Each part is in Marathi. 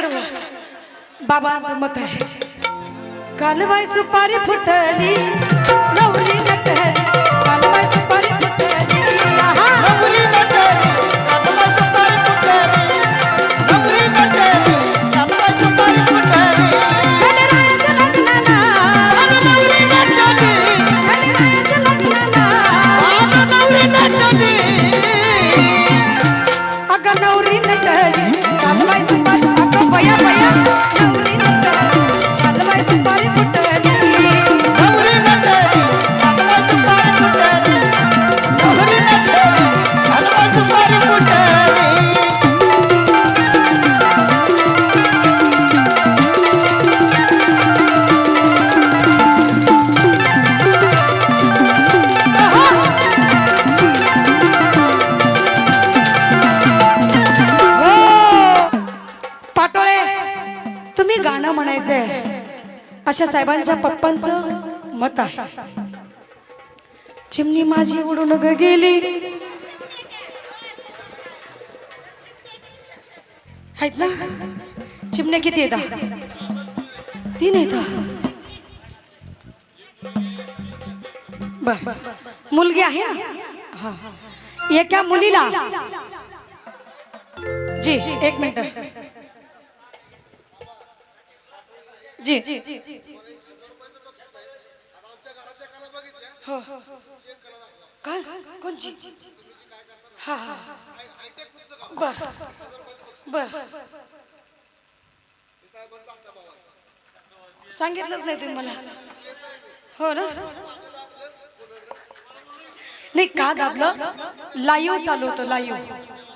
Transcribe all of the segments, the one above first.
कडवं बाबांचं मत आहे. कालवाय सुपारी फुटली. तुम्ही गाणं म्हणायचंय. अशा साहेबांच्या पप्पांचं मत आहे. चिमणी माझी उडून ग गेली. आहेत ना? चिमण्या किती येतात तीन येतात बर. मुलगी आहे ना? हा. एका मुलीला. जी एक मिनिट. जी। काय? कोणची? हा हा बर. बर. सांगितलंच नाही तुम्ही मला. हो ना? नाही का दाबलं? लाईव्ह चालू होतं लाईव्ह.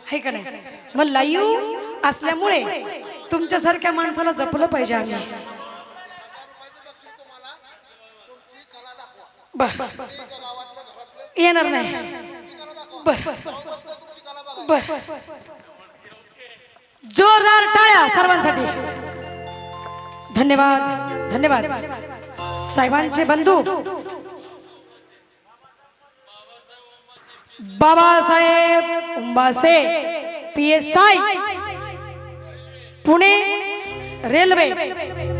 आहे का नाही? मग लाईव्ह असल्यामुळे तुमच्यासारख्या माणसाला जपलं पाहिजे आम्ही. बर. येणार नाही. बर. बर. जोरदार टाळ्या सर्वांसाठी. धन्यवाद. धन्यवाद. साहेबांचे बंधू. Babasaheb Umbase P S I Pune railway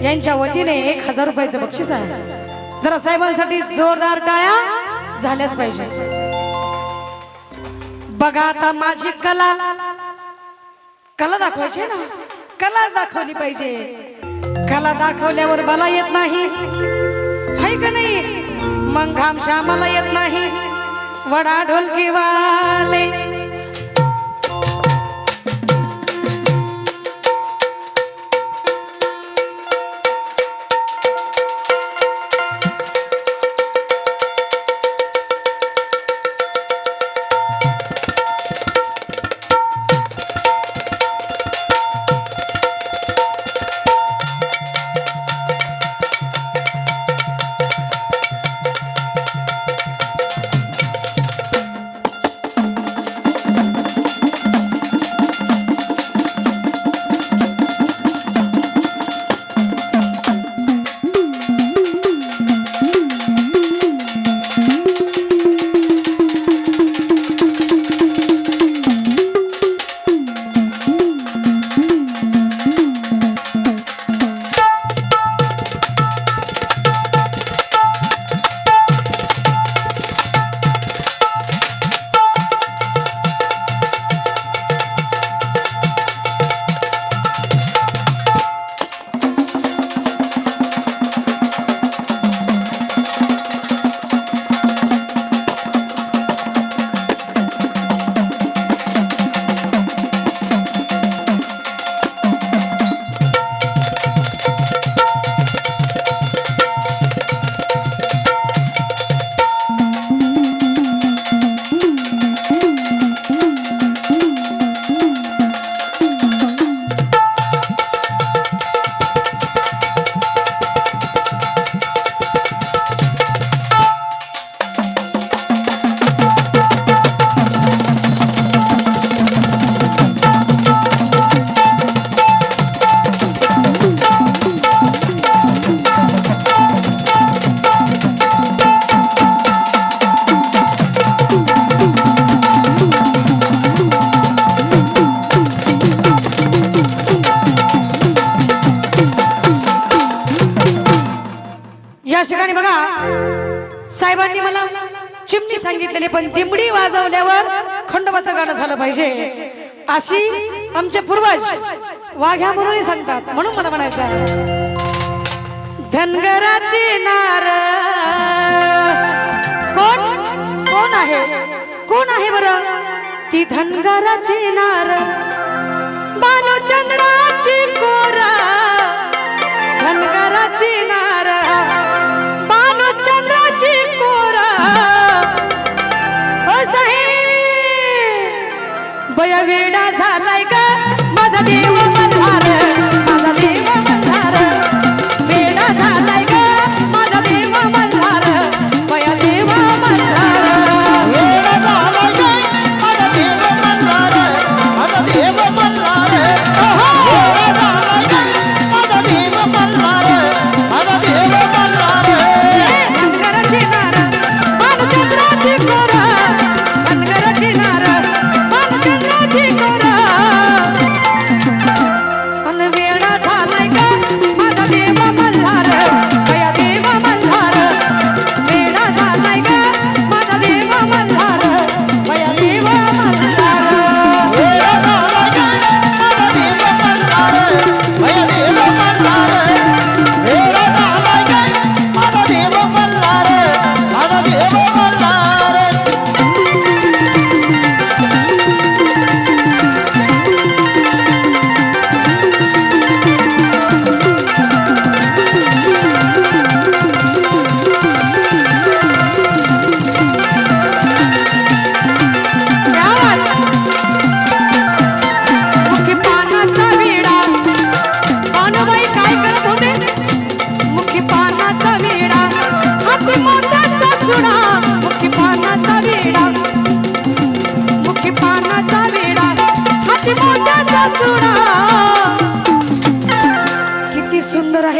यांच्या वतीने एक हजार रुपयाचं बक्षीस आहे. जरा साहेबांसाठी जोरदार टाळ्या झाल्याच पाहिजे. बघा आता माझी कला. कला दाखवायची आहे ना? कलाच दाखवली पाहिजे. कला दाखवल्यावर मला येत नाही. हाय का नाही? मग घामशा मला येत नाही. वडा ढोलकी वाले त्याच ठिकाणी बघा साहेबांनी मला चिमणी सांगितलेली पण दिमडी वाजवल्यावर खंडोबाचं गाणं झालं पाहिजे. अशी आमचे पूर्वज वाघ्या म्हणून सांगतात म्हणून मला म्हणायचं धनगराची नार कोण? कोण आहे? कोण आहे बरं? ती धनगराची नार बालचंद्राची कोरा. धनगराची नार बया वेडा झालाय का? माझा देव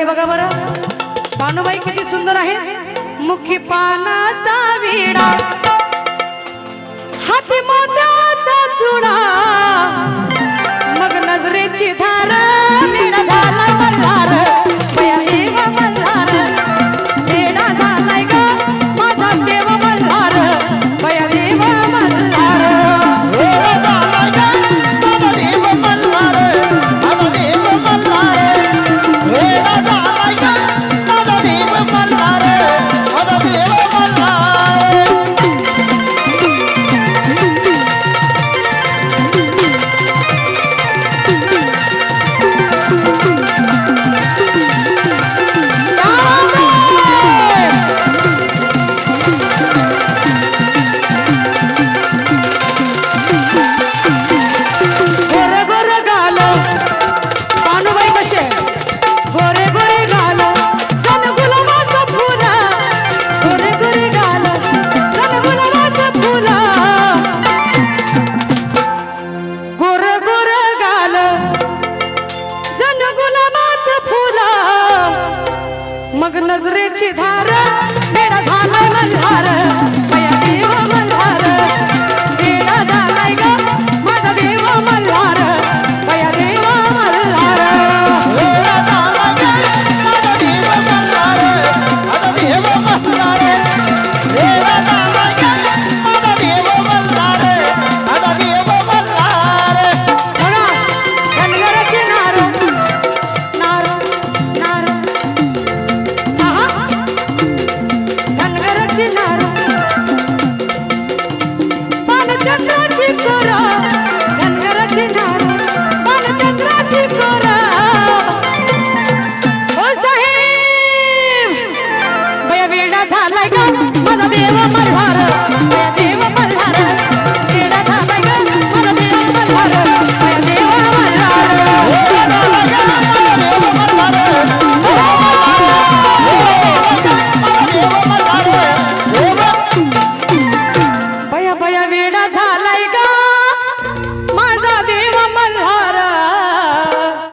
आहे बघा बरं. पानुबाई किती सुंदर आहे. मुखी पानाचा विडा. हाती मोत्याचा चुडा. मग नजरेची धारा मग नजरेची धार मेरा झाला नंधार. 别忘嘛。